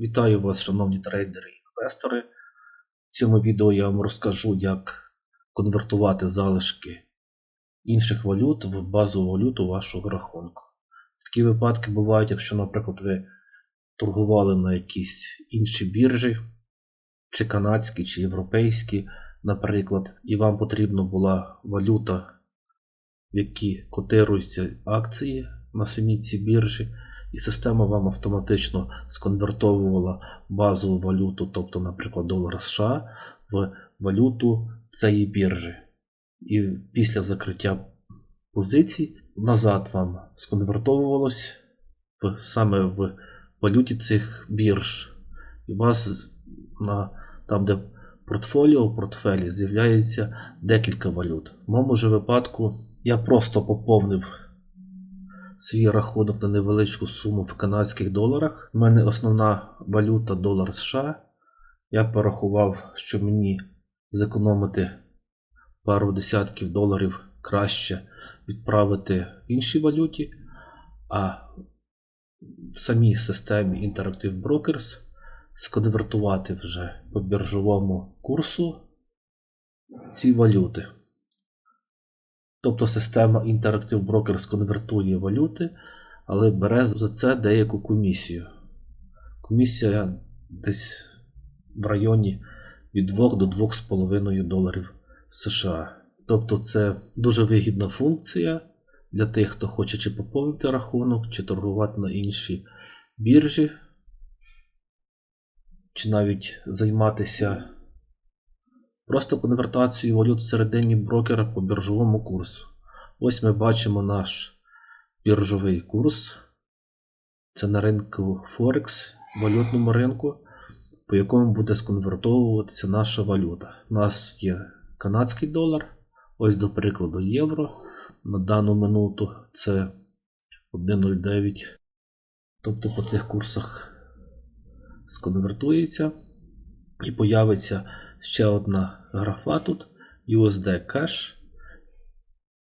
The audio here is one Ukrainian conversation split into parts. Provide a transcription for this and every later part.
Вітаю вас, шановні трейдери і інвестори. В цьому відео я вам розкажу, як конвертувати залишки інших валют в базову валюту вашого рахунку. Такі випадки бувають, якщо, наприклад, ви торгували на якійсь іншій біржі, чи канадській, чи європейській, наприклад, і вам потрібна була валюта, в якій котируються акції на самій цій біржі і система вам автоматично сконвертовувала базову валюту, тобто, наприклад, долар США, в валюту цієї біржі. І після закриття позицій назад вам сконвертовувалось в, саме в валюті цих бірж. І у вас на, там, де портфоліо, в портфелі з'являється декілька валют. В моєму же випадку я просто поповнив свій рахунок на невеличку суму в канадських доларах. У мене основна валюта долар США. Я порахував, що мені зекономити пару десятків доларів краще відправити в іншій валюті, а в самій системі Interactive Brokers сконвертувати вже по біржовому курсу ці валюти. Тобто система Interactive Brokers конвертує валюти, але бере за це деяку комісію. Комісія десь в районі від 2 до 2,5 доларів США. Тобто це дуже вигідна функція для тих, хто хоче чи поповнити рахунок, чи торгувати на іншій біржі, чи навіть займатися Просто конвертацію валют всередині брокера по біржовому курсу. Ось ми бачимо наш біржовий курс. Це на ринку Форекс, валютному ринку, по якому буде сконвертовуватися наша валюта. У нас є канадський долар, ось до прикладу євро. На дану минуту це 1,09. Тобто по цих курсах сконвертується і появиться ще одна графа тут USD Cash,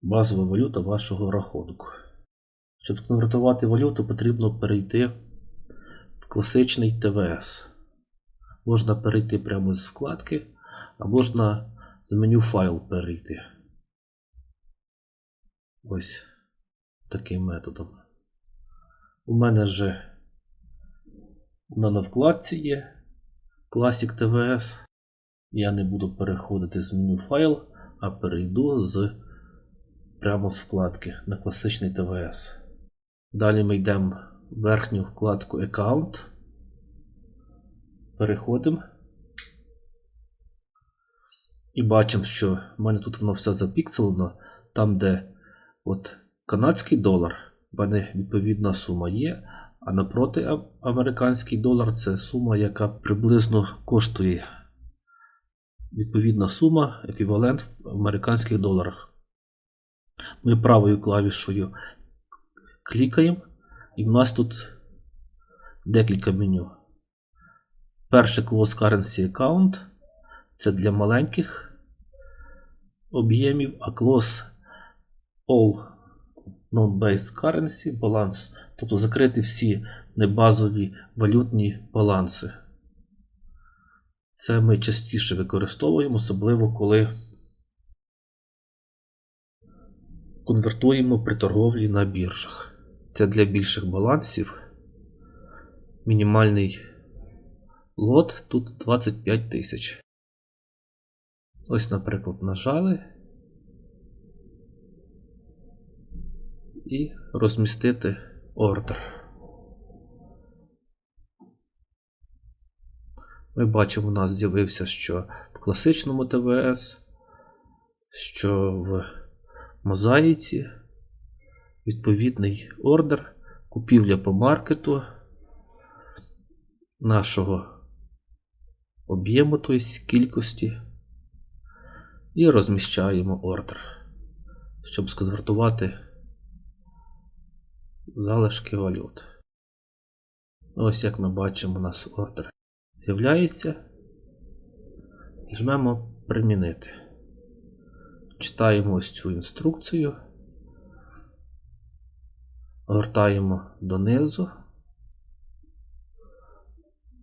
базова валюта вашого рахунку. Щоб конвертувати валюту, потрібно перейти в класичний ТВС. Можна перейти прямо з вкладки, а можна з меню файл перейти. Ось таким методом. У мене же вона на вкладці є Classic TVS. Я не буду переходити з меню файл, а перейду з прямо з вкладки на класичний ТВС. Далі ми йдемо в верхню вкладку Account. Переходимо. І бачимо, що в мене тут воно все запікселено. Там, де от канадський долар, в мене відповідна сума є. А напроти американський долар це сума, яка приблизно коштує відповідна сума, еквівалент в американських доларах. Ми правою клавішою клікаємо, і в нас тут декілька меню. Перше Close Currency Account це для маленьких об'ємів, а Close All Non-Based Currency баланс, тобто закрити всі небазові валютні баланси. Це ми частіше використовуємо, особливо коли конвертуємо при торговлі на біржах. Це для більших балансів. Мінімальний лот тут 25 тисяч. Ось, наприклад, нажали. І розмістити ордер. Ми бачимо, у нас з'явився, що в класичному ТВС, що в мозаїці. Відповідний ордер, купівля по маркету нашого об'єму, тобто кількості, і розміщаємо ордер, щоб сконвертувати залишки валют. Ось як ми бачимо, у нас ордер з'являється і жмемо Примінити. Читаємо ось цю інструкцію, гортаємо донизу.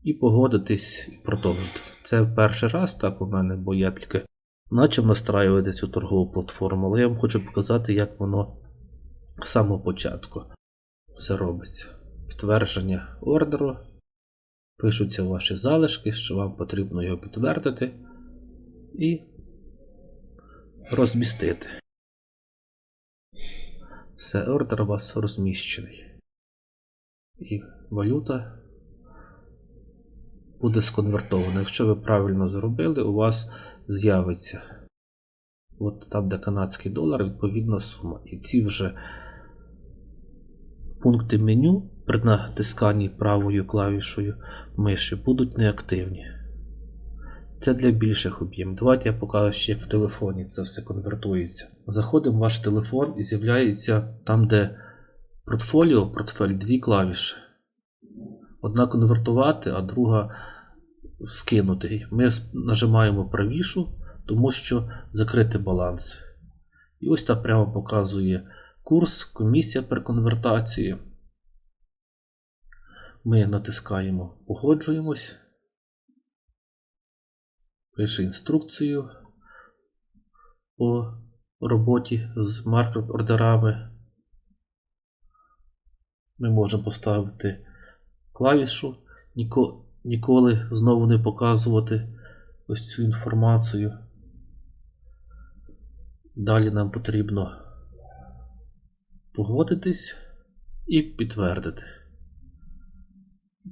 і погодитись і продовжити. Це перший раз так у мене, бо я тільки почав настраювати цю торгову платформу, але я вам хочу показати, як воно з самого початку все робиться. Підтвердження ордеру. Пишуться ваші залишки, що вам потрібно його підтвердити і розмістити. Все, ордер у вас розміщений. І валюта буде сконвертована. Якщо ви правильно зробили, у вас з'явиться. От там, де канадський долар, відповідна сума. І ці вже пункти меню при натисканні правою клавішою миші будуть неактивні. Це для більших об'ємів. Давайте я покажу ще, в телефоні це все конвертується. Заходимо в ваш телефон і з'являється там, де портфоліо, портфель, дві клавіші. Одна конвертувати, а друга скинути. Ми нажимаємо правішу, тому що закрити баланс. І ось так прямо показує курс, комісія при конвертації. Ми натискаємо Погоджуємось. Пише інструкцію по роботі з маркет-ордерами. Ми можемо поставити клавішу, ніко- ніколи знову не показувати ось цю інформацію. Далі нам потрібно погодитись і підтвердити.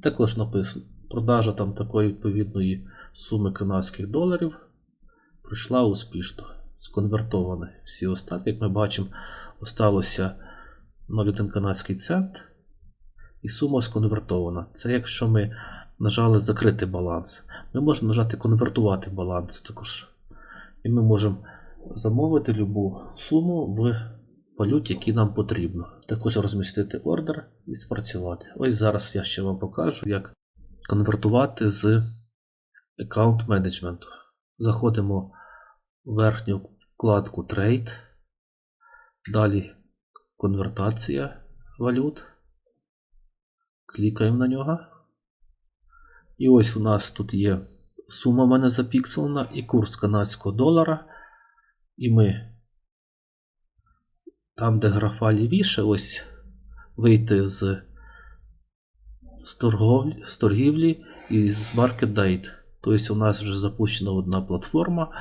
Також написано, продажа там такої відповідної суми канадських доларів пройшла успішно. Сконвертовані всі остатки, як ми бачимо, осталося 0,1 канадський цент і сума сконвертована. Це якщо ми нажали закрити баланс. Ми можемо нажати конвертувати баланс також. І ми можемо замовити любу суму в валюті, які нам потрібно. Також розмістити ордер і спрацювати. Ось зараз я ще вам покажу, як конвертувати з аккаунт менеджменту. Заходимо в верхню вкладку Trade. Далі конвертація валют. Клікаємо на нього. І ось у нас тут є сума в мене запікселена і курс канадського долара. І ми там, де графа лівіше, ось вийти з, з, торговлі, з торгівлі і з Market Date. Тобто у нас вже запущена одна платформа,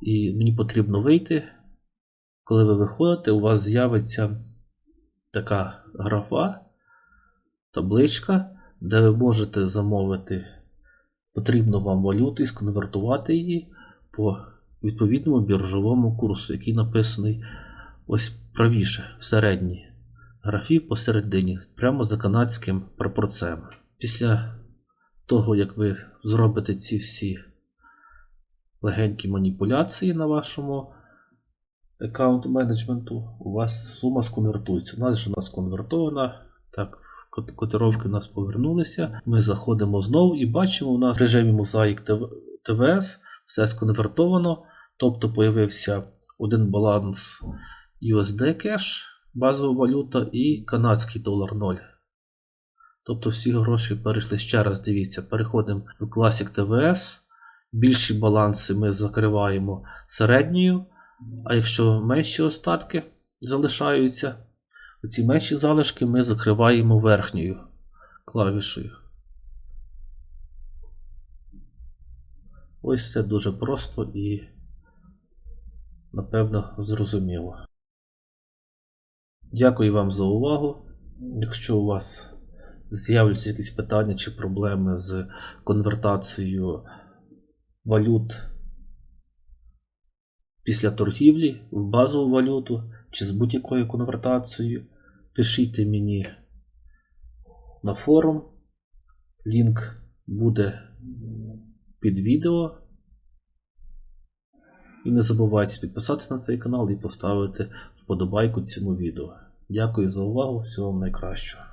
і мені потрібно вийти. Коли ви виходите, у вас з'явиться така графа, табличка, де ви можете замовити потрібну вам валюту і сконвертувати її по відповідному біржовому курсу, який написаний ось правіше, середній графі посередині, прямо за канадським прапорцем. Після того, як ви зробите ці всі легенькі маніпуляції на вашому аккаунт менеджменту, у вас сума сконвертується. У нас вже вона сконвертована. Так, котировки у нас повернулися. Ми заходимо знову і бачимо, у нас в режимі Mosaic ТВС все сконвертовано. Тобто появився один баланс USD кеш, базова валюта, і канадський долар 0. Тобто всі гроші перейшли ще раз. Дивіться, переходимо в Classic TVS. Більші баланси ми закриваємо середньою, а якщо менші остатки залишаються, ці менші залишки ми закриваємо верхньою клавішею. Ось це дуже просто і, напевно, зрозуміло. Дякую вам за увагу. Якщо у вас з'являться якісь питання чи проблеми з конвертацією валют після торгівлі в базову валюту чи з будь-якою конвертацією, пишіть мені на форум. Лінк буде під відео. І не забувайте підписатися на цей канал і поставити вподобайку цьому відео. Дякую за увагу, всього вам найкращого.